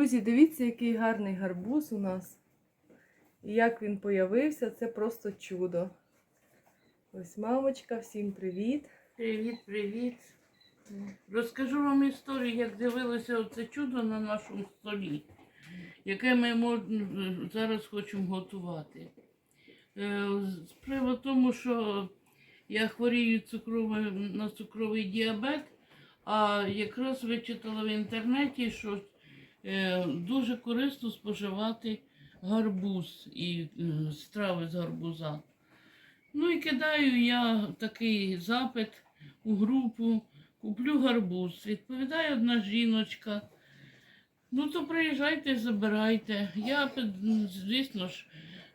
Друзі, дивіться, який гарний гарбуз у нас. І як він появився, це просто чудо. Ось мамочка, всім привіт. Привіт, привіт. Розкажу вам історію, як з'явилося оце чудо на нашому столі, яке ми зараз хочемо готувати. Е, Справа в тому, що я хворію цукровим, на цукровий діабет, а якраз вичитала в інтернеті, що дуже корисно споживати гарбуз і е, страви з гарбуза. Ну і кидаю я такий запит у групу, куплю гарбуз. Відповідає одна жіночка. Ну, то приїжджайте, забирайте. Я, звісно ж,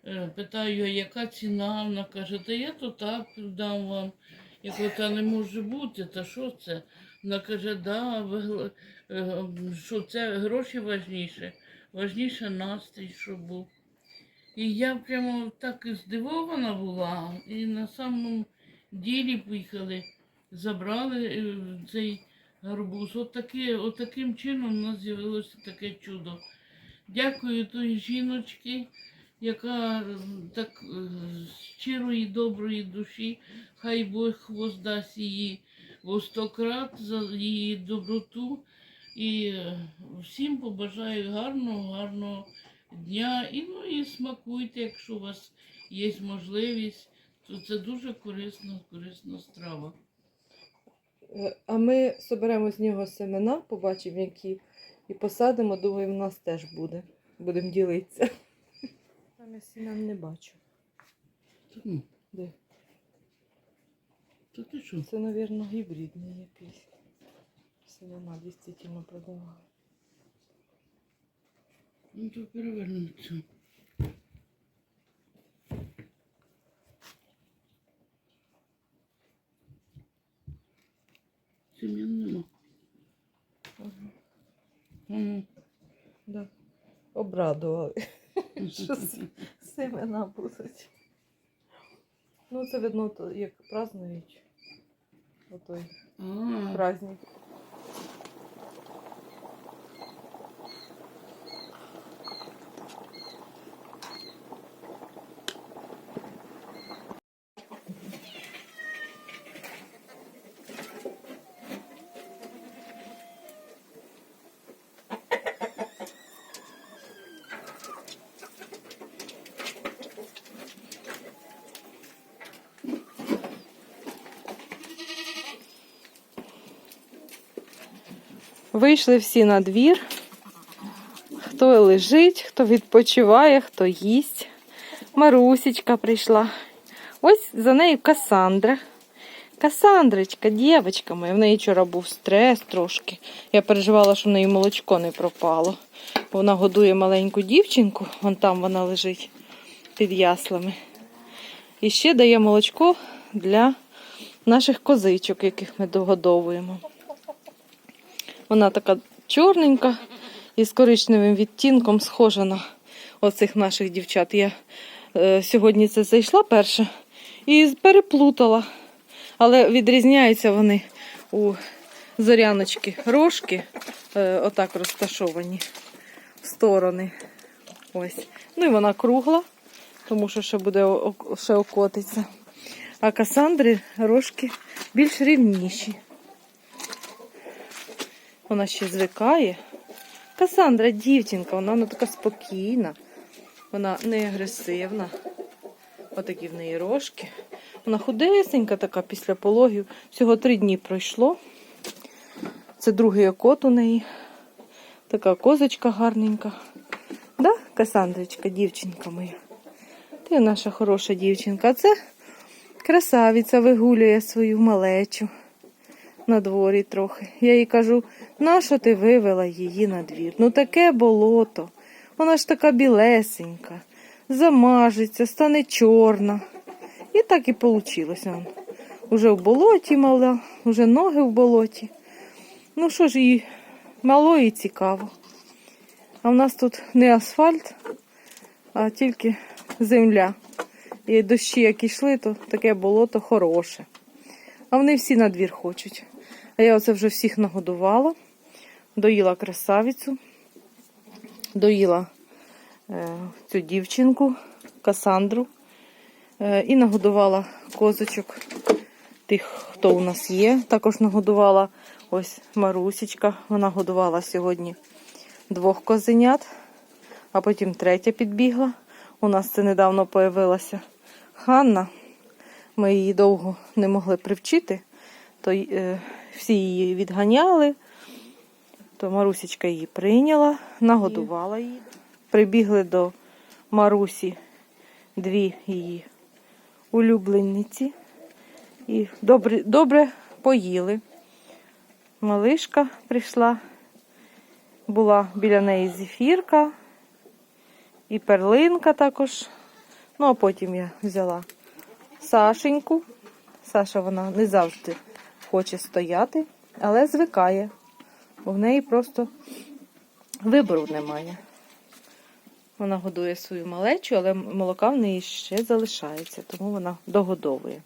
е, питаю, яка ціна? Вона каже, та я то так дам вам. Я кажу, та не може бути, та що це? Вона каже, да, е, що це гроші важніше, важніше настрій, щоб був. І я прямо так здивована була. І на самому ділі поїхали, забрали е, цей гарбуз. От, таки, от чином у нас з'явилося таке чудо. Дякую той жіночці, яка так е, щирої, доброї душі, хай Бог воздасть її во сто крат за її доброту. І е, всім побажаю гарного, гарного дня. І ну і смакуйте, якщо у вас є можливість, то це дуже корисна, корисна страва. Е, А ми соберемо з нього семена, побачимо, які, і посадимо, думаю, в нас теж буде. Будемо ділитися. Там я сім'ян не бачу. Де? Та ти що? Це, мабуть, гібридний якийсь. Семена дійсно продавали. Ну то перевернеться. Сім'ян нема. Ага. Ага. Да. Обрадували. Що Семена будуть. Ну, це видно, як празднують. Отой праздник. Вийшли всі на двір. Хто лежить, хто відпочиває, хто їсть. Марусечка прийшла. Ось за нею Касандра. Касандрочка, дівчинка моя. В неї вчора був стрес трошки. Я переживала, що в неї молочко не пропало. Вона годує маленьку дівчинку, вон там вона лежить під яслами. І ще дає молочко для наших козичок, яких ми догодовуємо. Вона така чорненька і з коричневим відтінком схожа на оцих наших дівчат. Я е, сьогодні це зайшла перша і переплутала. Але відрізняються вони у зоряночки рожки, е, отак розташовані в сторони. Ось. Ну і вона кругла, тому що ще буде ще окотиться. А Касандри рожки більш рівніші. Вона ще звикає. Касандра дівчинка, вона, вона така спокійна, вона не агресивна. Отакі в неї рожки. Вона худесенька така після пологів. Всього три дні пройшло. Це другий окот у неї. Така козочка гарненька. Да, Касандрочка, дівчинка моя. Ти наша хороша дівчинка. А це красавиця вигулює свою малечу на дворі трохи. Я їй кажу, нащо ти вивела її на двір? Ну таке болото. Вона ж така білесенька, замажеться, стане чорна. І так і вийшло. Уже в болоті мала, уже ноги в болоті. Ну що ж їй мало і цікаво. А в нас тут не асфальт, а тільки земля. І дощі, як йшли, то таке болото хороше. А вони всі на двір хочуть. А я оце вже всіх нагодувала, доїла красавицю. доїла е, цю дівчинку, Касандру, е, і нагодувала козочок тих, хто у нас є. Також нагодувала ось Марусічка. Вона годувала сьогодні двох козенят, а потім третя підбігла. У нас це недавно появилася Ханна. Ми її довго не могли привчити, то е, всі її відганяли. То Марусічка її прийняла, нагодувала її. Прибігли до Марусі дві її улюбленниці і добре, добре поїли. Малишка прийшла, була біля неї зефірка і перлинка також. Ну, а потім я взяла Сашеньку. Саша вона не завжди хоче стояти, але звикає, бо в неї просто вибору немає. Вона годує свою малечу, але молока в неї ще залишається, тому вона догодовує.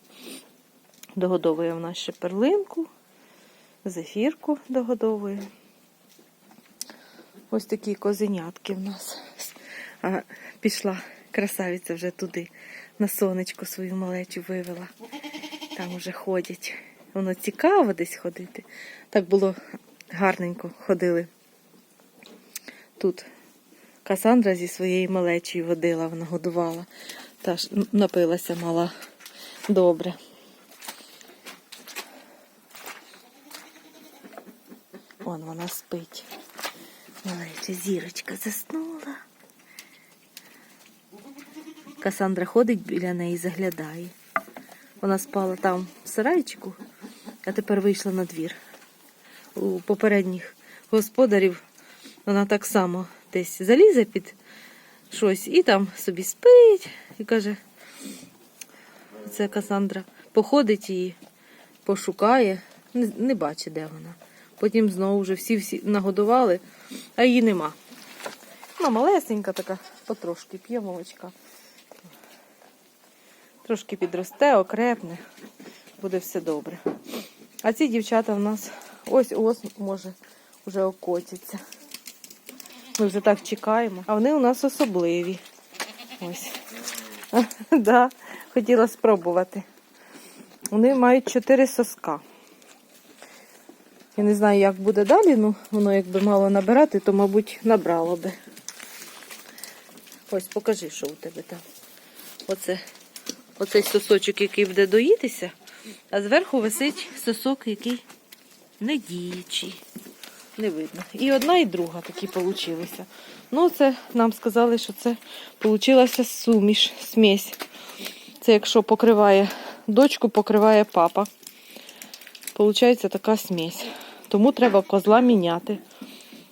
Догодовує в нас ще перлинку, зефірку догодовує. Ось такі козенятки в нас. А, пішла красавиця вже туди, на сонечко свою малечу вивела. Там вже ходять. Воно цікаво десь ходити. Так було гарненько ходили. Тут Касандра зі своєю малечою водила, вона годувала. Та ж напилася мала добре. Вон вона спить. Малеча зірочка заснула. Касандра ходить біля неї, заглядає. Вона спала там в сарайчику, а тепер вийшла на двір. У попередніх господарів вона так само десь залізе під щось і там собі спить і каже, це Касандра походить і пошукає, не, не бачить, де вона. Потім знову вже всі всі нагодували, а її нема. Вона малесенька така, потрошки п'є молочка. Трошки підросте, окрепне, буде все добре. А ці дівчата в нас ось ось може вже окотяться. Ми вже так чекаємо. А вони у нас особливі. Ось. да, хотіла спробувати. Вони мають чотири соска. Я не знаю, як буде далі, ну воно якби мало набирати, то, мабуть, набрало би. Ось покажи, що у тебе там. Оце, оцей сосочок, який буде доїтися, а зверху висить сосок, який не діючий. Не видно. І одна, і друга такі получилися. Ну, це нам сказали, що це получилася суміш, смесь. Це якщо покриває дочку, покриває папа. Получається така смесь. Тому треба козла міняти,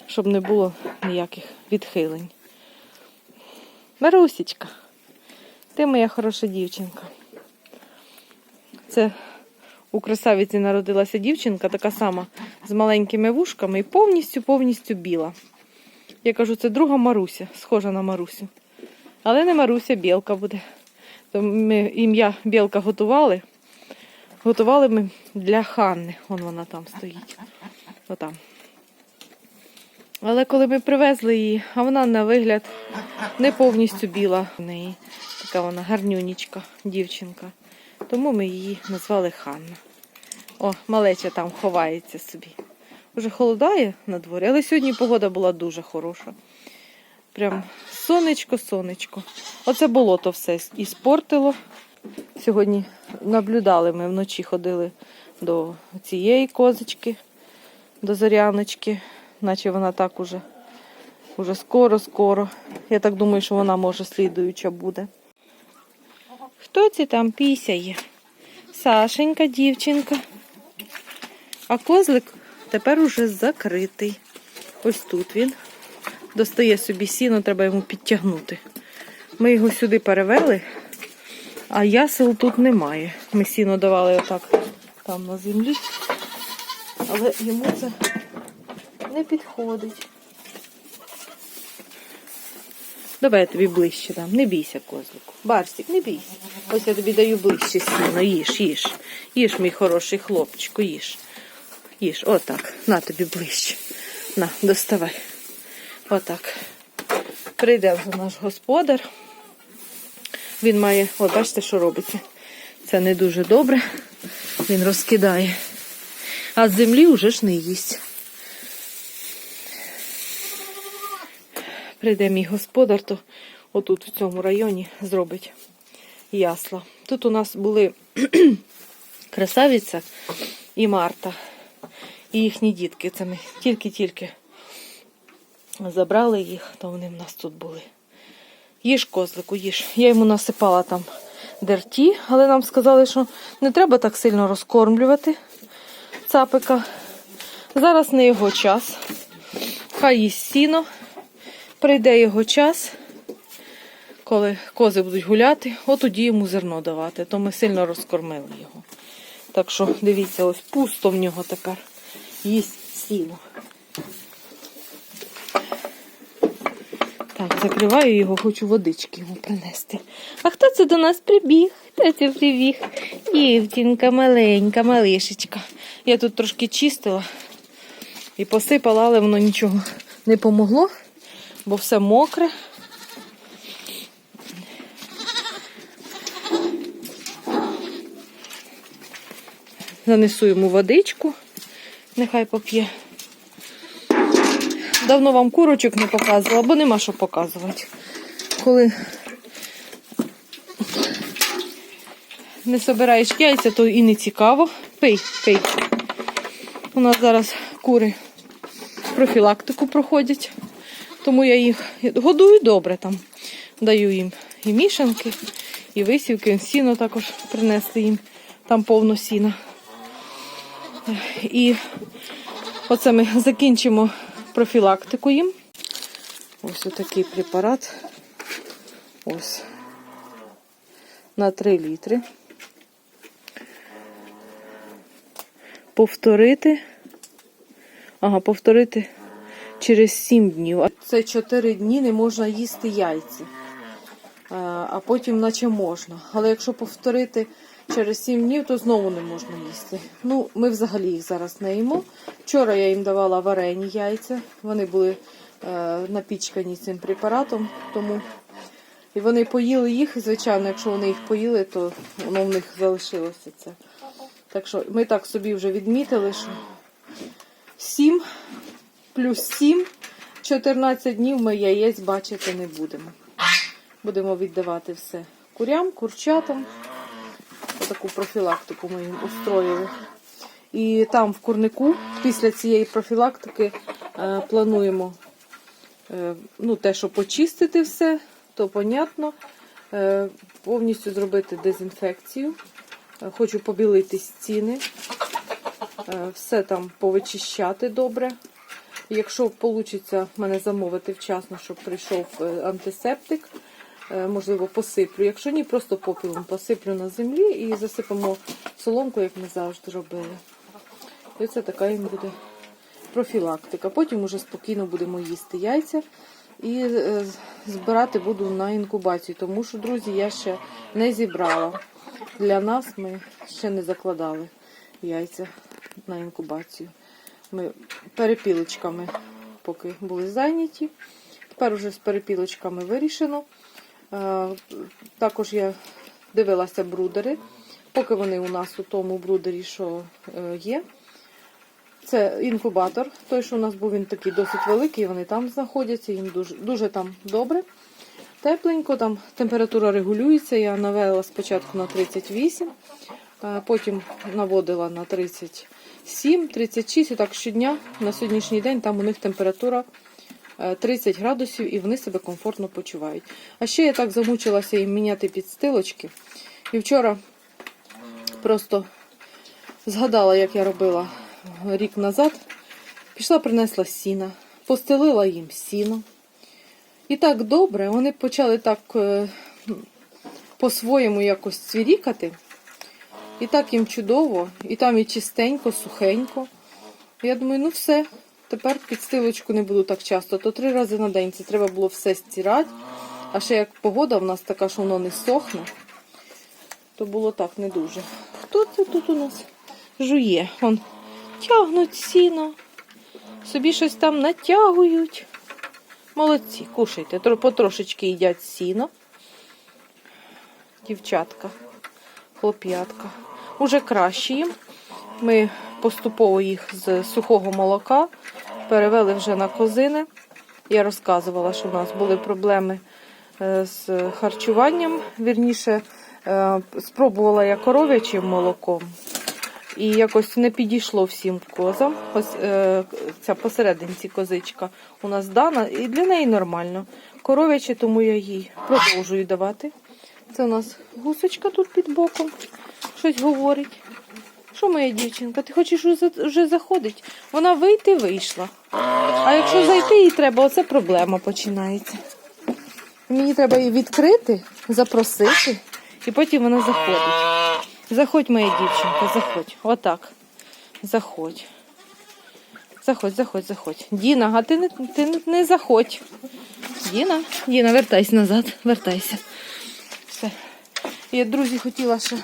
щоб не було ніяких відхилень. Марусічка, ти моя хороша дівчинка. Це у красавиці народилася дівчинка, така сама з маленькими вушками і повністю повністю біла. Я кажу, це друга Маруся, схожа на Марусю. Але не Маруся, білка буде. То ми ім'я Білка готували. Готували ми для Ханни. Вон вона там стоїть. Отам. Але коли ми привезли її, а вона на вигляд не повністю біла в неї. Така вона гарнюнічка, дівчинка. Тому ми її назвали Ханна. О, малеча там ховається собі. Уже холодає на дворі, але сьогодні погода була дуже хороша. Прям сонечко, сонечко. Оце болото все і спортило. Сьогодні наблюдали, ми вночі ходили до цієї козочки, до зоряночки, наче вона так уже, уже скоро-скоро. Я так думаю, що вона може слідуюча буде. Хто це там пісяє? Сашенька, дівчинка. А козлик тепер уже закритий. Ось тут він. Достає собі сіно, треба йому підтягнути. Ми його сюди перевели, а ясел тут немає. Ми сіно давали отак там на землі, але йому це не підходить. Давай я тобі ближче дам. Не бійся, козлику. Барсик, не бійся. Ось я тобі даю ближче сіно. Їж, їж. Їж, мій хороший хлопчику, їж. Їж, отак. На тобі ближче. На, доставай. Отак. Прийде вже наш господар. Він має, от бачите, що робиться. Це не дуже добре. Він розкидає. А з землі вже ж не їсть. Прийде мій господар, то отут в цьому районі зробить ясла. Тут у нас були красавиця і Марта, і їхні дітки. Це ми тільки-тільки забрали їх, то вони в нас тут були. Їж козлику, їж. Я йому насипала там дерті, але нам сказали, що не треба так сильно розкормлювати цапика. Зараз не його час. Хай їсть сіно. Прийде його час, коли кози будуть гуляти, от тоді йому зерно давати. То ми сильно розкормили його. Так що, дивіться, ось пусто в нього тепер. Їсть сіно. Так, закриваю його, хочу водички йому принести. А хто це до нас прибіг? Хто це прибіг? Дівчинка маленька, малишечка. Я тут трошки чистила і посипала, але воно нічого не помогло, бо все мокре. Занесу йому водичку, нехай поп'є. Давно вам курочок не показувала, бо нема що показувати. Коли не собираєш яйця, то і не цікаво. Пий, пий. У нас зараз кури профілактику проходять, тому я їх годую добре там. Даю їм і мішанки, і висівки, сіно також принесли їм, там повно сіна. І оце ми закінчимо профілактику їм. Ось отакий препарат. Ось. На 3 літри. Повторити. Ага, повторити через 7 днів. Це 4 дні не можна їсти яйці. А, а потім наче можна. Але якщо повторити через 7 днів, то знову не можна їсти. Ну, ми взагалі їх зараз не їмо. Вчора я їм давала варені яйця. Вони були е, напічкані цим препаратом, тому і вони поїли їх. і, Звичайно, якщо вони їх поїли, то воно в них залишилося це. Так що ми так собі вже відмітили, що 7 плюс 7, 14 днів ми яєць бачити не будемо. Будемо віддавати все курям, курчатам. Таку профілактику ми їм устроїли. І там в курнику після цієї профілактики е, плануємо е, ну, те, що почистити все, то понятно. Е, повністю зробити дезінфекцію. Хочу побілити стіни, все там повичищати добре. Якщо вийде мене замовити вчасно, щоб прийшов е, антисептик, е, можливо, посиплю. Якщо ні, просто попілом посиплю на землі і засипемо соломку, як ми завжди робили. І це така їм буде профілактика. Потім уже спокійно будемо їсти яйця і е, збирати буду на інкубацію, тому що, друзі, я ще не зібрала. Для нас ми ще не закладали яйця на інкубацію. Ми перепілочками поки були зайняті. Тепер уже з перепілочками вирішено. Е, Також я дивилася брудери, поки вони у нас у тому брудері, що е, є. Це інкубатор. Той, що у нас був, він такий досить великий, вони там знаходяться, їм дуже, дуже там добре. Тепленько, там температура регулюється. Я навела спочатку на 38, а потім наводила на 37, 36. І так щодня на сьогоднішній день там у них температура е, 30 градусів і вони себе комфортно почувають. А ще я так замучилася їм міняти підстилочки. І вчора просто згадала, як я робила рік назад. Пішла, принесла сіна, постелила їм сіно. І так добре, вони почали так е, по-своєму якось цвірікати. І так їм чудово, і там і чистенько, сухенько. Я думаю, ну все, тепер підстилочку не буду так часто, то три рази на день це треба було все стирати. А ще як погода в нас така, що воно не сохне, то було так не дуже. Хто це тут у нас жує? Вон тягнуть сіно, собі щось там натягують. Молодці, кушайте. Потрошечки їдять сіно. Дівчатка, хлоп'ятка. Уже краще їм. Ми поступово їх з сухого молока перевели вже на козини. Я розказувала, що в нас були проблеми е, з харчуванням. Вірніше, е, спробувала я коров'ячим молоком. І якось не підійшло всім козам. Ось е, ця посерединці козичка у нас дана, і для неї нормально. Коров'яче, тому я їй продовжую давати. Це у нас гусочка тут під боком. Щось говорить. Що моя дівчинка? Ти хочеш вже заходить? Вона вийти вийшла. А якщо зайти їй треба, оце проблема починається. Мені треба її відкрити, запросити, і потім вона заходить. Заходь, моя дівчинка, заходь. Отак. Заходь. Заходь, заходь, заходь. Діна, а ти не, ти не, заходь. Діна, Діна, вертайся назад, вертайся. Я, друзі, хотіла ще.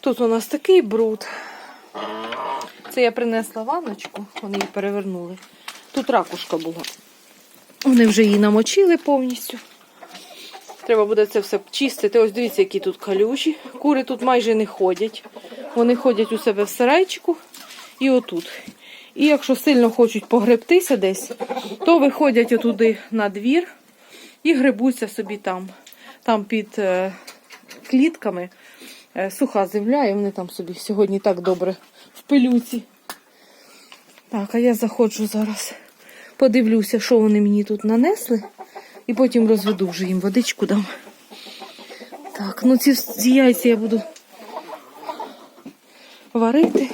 Тут у нас такий бруд. Це я принесла ванночку, вони її перевернули. Тут ракушка була. Вони вже її намочили повністю. Треба буде це все чистити. Ось дивіться, які тут калюжі. Кури тут майже не ходять. Вони ходять у себе в сарайчику і отут. І якщо сильно хочуть погребтися десь, то виходять отуди на двір і грибуться собі там. Там під е, клітками е, суха земля, і вони там собі сьогодні так добре в пилюці. Так, а я заходжу зараз. Подивлюся, що вони мені тут нанесли. І потім розведу вже їм водичку дам. Так, ну ці, ці яйця я буду варити.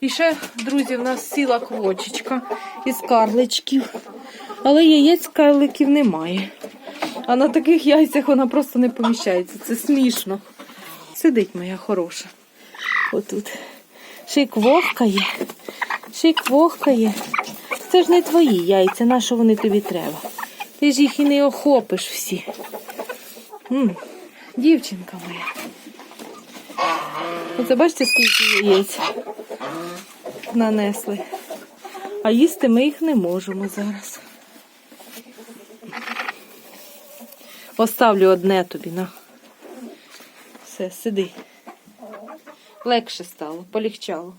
І ще, друзі, в нас сіла квочечка із карличків. Але яєць карликів немає. А на таких яйцях вона просто не поміщається. Це смішно. Сидить моя хороша. Отут. Ще й квохкає. Ще й квохкає. Це ж не твої яйця, на що вони тобі треба? Ти ж їх і не охопиш всі. М, Дівчинка моя. Оце бачите, скільки яєць нанесли. А їсти ми їх не можемо зараз. Оставлю одне тобі на. Все, сиди. Легше стало, полегчало.